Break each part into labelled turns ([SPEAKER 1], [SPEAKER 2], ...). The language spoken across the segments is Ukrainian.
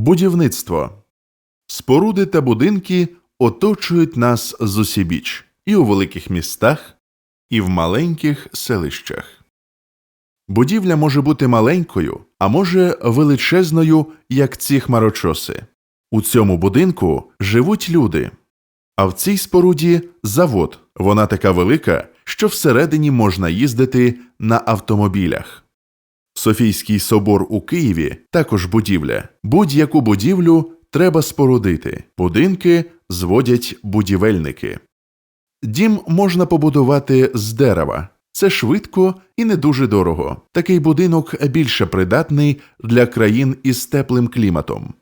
[SPEAKER 1] Будівництво. Споруди та будинки оточують нас зусібіч і у великих містах, і в маленьких селищах. Будівля може бути маленькою, а може величезною, як ці хмарочоси. У цьому будинку живуть люди, а в цій споруді завод. Вона така велика, що всередині можна їздити на автомобілях. Софійський собор у Києві також будівля. Будь-яку будівлю треба спорудити. Будинки зводять будівельники. Дім можна побудувати з дерева. Це швидко і не дуже дорого. Такий будинок більше придатний для країн із теплим кліматом.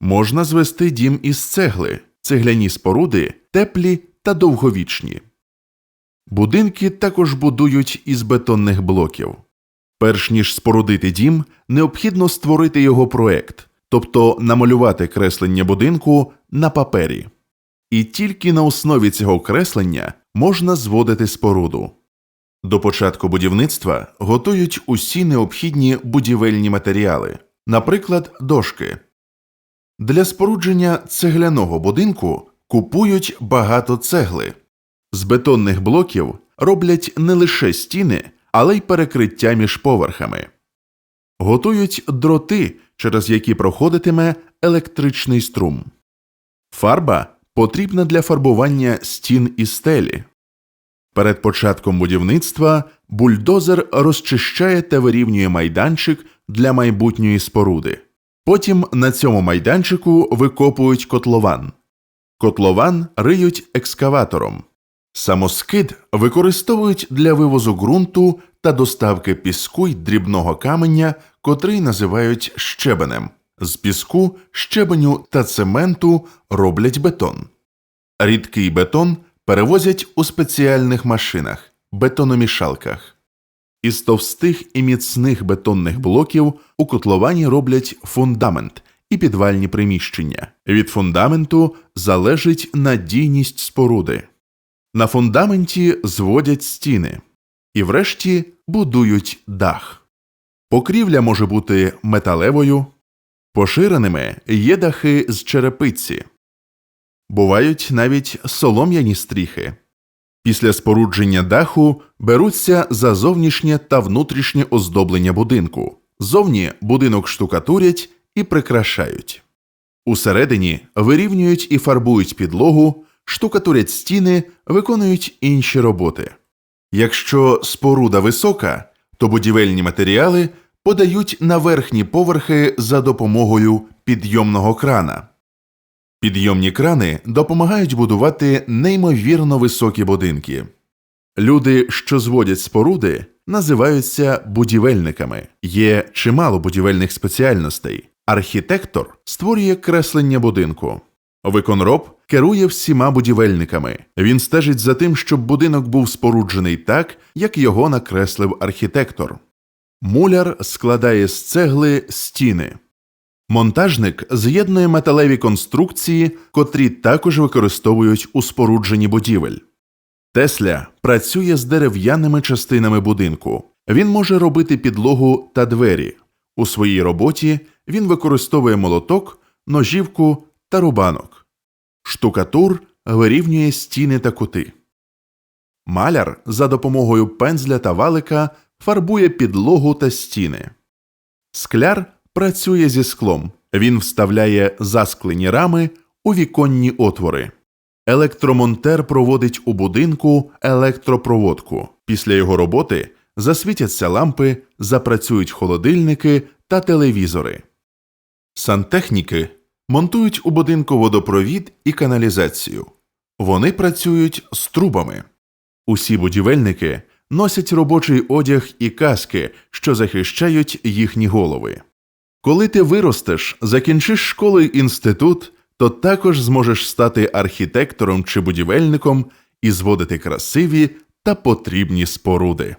[SPEAKER 1] Можна звести дім із цегли, цегляні споруди теплі та довговічні. Будинки також будують із бетонних блоків. Перш ніж спорудити дім, необхідно створити його проект, тобто намалювати креслення будинку на папері. І тільки на основі цього креслення можна зводити споруду. До початку будівництва готують усі необхідні будівельні матеріали, наприклад, дошки. Для спорудження цегляного будинку купують багато цегли. З бетонних блоків роблять не лише стіни, але й перекриття між поверхами. Готують дроти, через які проходитиме електричний струм. Фарба потрібна для фарбування стін і стелі. Перед початком будівництва бульдозер розчищає та вирівнює майданчик для майбутньої споруди. Потім на цьому майданчику викопують котлован. Котлован риють екскаватором. Самоскид використовують для вивозу ґрунту та доставки піску й дрібного каменя, котрий називають щебенем. З піску, щебеню та цементу роблять бетон. Рідкий бетон перевозять у спеціальних машинах бетономішалках. Із товстих і міцних бетонних блоків у котловані роблять фундамент і підвальні приміщення. Від фундаменту залежить надійність споруди. На фундаменті зводять стіни і, врешті, будують дах. Покрівля може бути металевою, поширеними є дахи з черепиці, бувають навіть солом'яні стріхи. Після спорудження даху беруться за зовнішнє та внутрішнє оздоблення будинку. Зовні будинок штукатурять і прикрашають. Усередині вирівнюють і фарбують підлогу, штукатурять стіни, виконують інші роботи. Якщо споруда висока, то будівельні матеріали подають на верхні поверхи за допомогою підйомного крана. Підйомні крани допомагають будувати неймовірно високі будинки. Люди, що зводять споруди, називаються будівельниками. Є чимало будівельних спеціальностей. Архітектор створює креслення будинку. Виконроб керує всіма будівельниками. Він стежить за тим, щоб будинок був споруджений так, як його накреслив архітектор. Муляр складає з цегли стіни. Монтажник з'єднує металеві конструкції, котрі також використовують у спорудженні будівель. Тесля працює з дерев'яними частинами будинку. Він може робити підлогу та двері. У своїй роботі він використовує молоток, ножівку та рубанок. Штукатур вирівнює стіни та кути. Маляр за допомогою пензля та валика фарбує підлогу та стіни. Скляр працює зі склом. Він вставляє засклені рами у віконні отвори. Електромонтер проводить у будинку електропроводку. Після його роботи засвітяться лампи, запрацюють холодильники та телевізори. Сантехніки монтують у будинку водопровід і каналізацію. Вони працюють з трубами. Усі будівельники носять робочий одяг і каски, що захищають їхні голови. Коли ти виростеш, закінчиш школу й інститут, то також зможеш стати архітектором чи будівельником і зводити красиві та потрібні споруди.